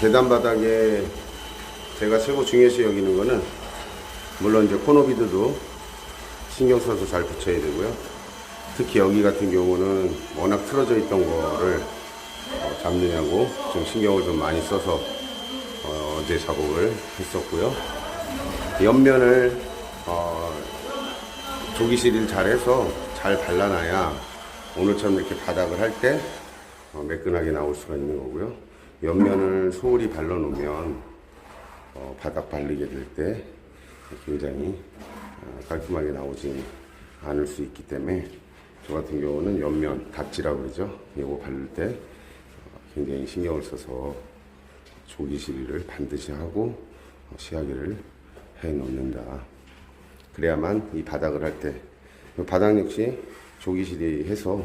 계단 바닥에 제가 최고 중요시 여기는 거는 물론 이제 코너비드도 신경 써서 잘 붙여야 되고요. 특히 여기 같은 경우는 워낙 틀어져 있던 거를 어, 잡느냐고 좀 신경을 좀 많이 써서 어, 제 작업을 했었고요. 옆면을 어, 조기실을 잘해서 잘 발라놔야 오늘처럼 이렇게 바닥을 할때 어, 매끈하게 나올 수가 있는 거고요. 옆면을 소홀히 발라 놓으면 어, 바닥 발리게 될 때 굉장히 어, 깔끔하게 나오지 않을 수 있기 때문에 저 같은 경우는 옆면 닥지라고 그러죠. 이거 바를 때 어, 굉장히 신경을 써서 조기 실이를 반드시 하고 어, 시야기를 해 놓는다. 그래야만 이 바닥을 할 때 바닥 역시 조기 실이 해서